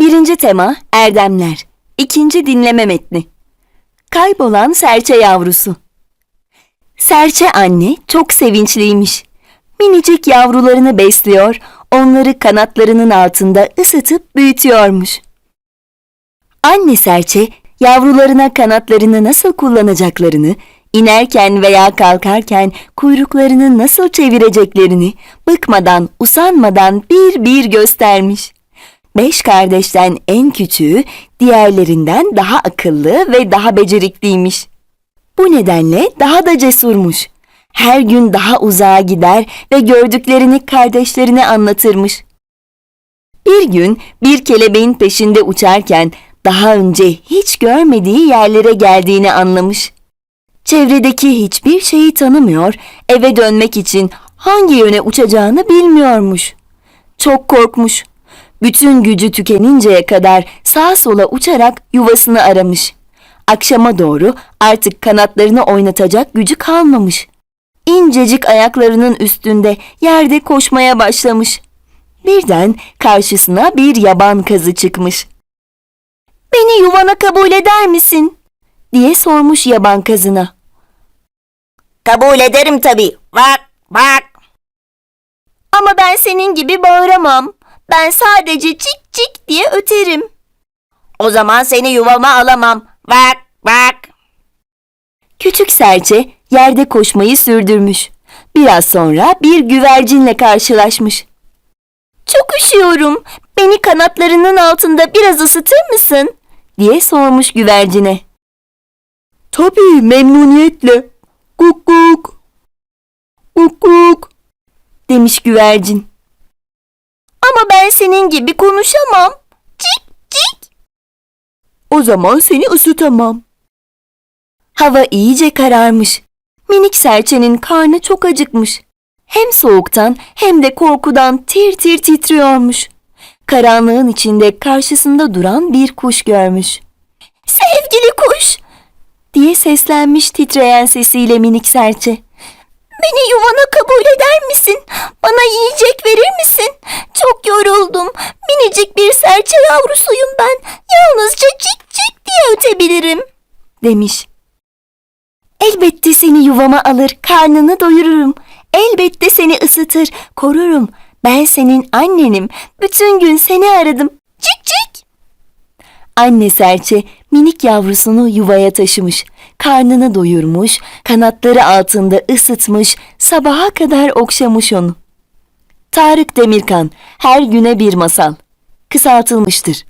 Birinci tema erdemler. İkinci dinleme metni. Kaybolan serçe yavrusu. Serçe anne çok sevinçliymiş. Minicik yavrularını besliyor, onları kanatlarının altında ısıtıp büyütüyormuş. Anne serçe yavrularına kanatlarını nasıl kullanacaklarını, inerken veya kalkarken kuyruklarını nasıl çevireceklerini bıkmadan, usanmadan bir bir göstermiş. Beş kardeşten en küçüğü diğerlerinden daha akıllı ve daha becerikliymiş. Bu nedenle daha da cesurmuş. Her gün daha uzağa gider ve gördüklerini kardeşlerine anlatırmış. Bir gün bir kelebeğin peşinde uçarken daha önce hiç görmediği yerlere geldiğini anlamış. Çevredeki hiçbir şeyi tanımıyor, eve dönmek için hangi yöne uçacağını bilmiyormuş. Çok korkmuş. Bütün gücü tükeninceye kadar sağa sola uçarak yuvasını aramış. Akşama doğru artık kanatlarını oynatacak gücü kalmamış. İncecik ayaklarının üstünde yerde koşmaya başlamış. Birden karşısına bir yaban kazı çıkmış. Beni yuvana kabul eder misin? diye sormuş yaban kazına. Kabul ederim tabii. Bak, bak. Ama ben senin gibi bağıramam. Ben sadece cik cik diye öterim. O zaman seni yuvama alamam. Bak, bak. Küçük serçe yerde koşmayı sürdürmüş. Biraz sonra bir güvercinle karşılaşmış. Çok üşüyorum. Beni kanatlarının altında biraz ısıtır mısın? diye sormuş güvercine. Tabii memnuniyetle. Kuk kuk. Kuk kuk. demiş güvercin. Senin gibi konuşamam. Cik cik. O zaman seni ısıtamam. Hava iyice kararmış. Minik serçenin karnı çok acıkmış. Hem soğuktan hem de korkudan tir tir titriyormuş. Karanlığın içinde karşısında duran bir kuş görmüş. Sevgili kuş! diye seslenmiş titreyen sesiyle minik serçe. Beni yuvana kabul eder misin? Bana yiyecek verir misin? Çok yoruldum. Minicik bir serçe yavrusuyum ben. Yalnızca cik cik diye ötebilirim. Demiş. Elbette seni yuvama alır, karnını doyururum. Elbette seni ısıtır, korurum. Ben senin annenim. Bütün gün seni aradım. Cik cik. Anne serçe minik yavrusunu yuvaya taşımış. Karnını doyurmuş, kanatları altında ısıtmış, sabaha kadar okşamış onu. Tarık Demirkan, Her Güne Bir Masal. Kısaltılmıştır.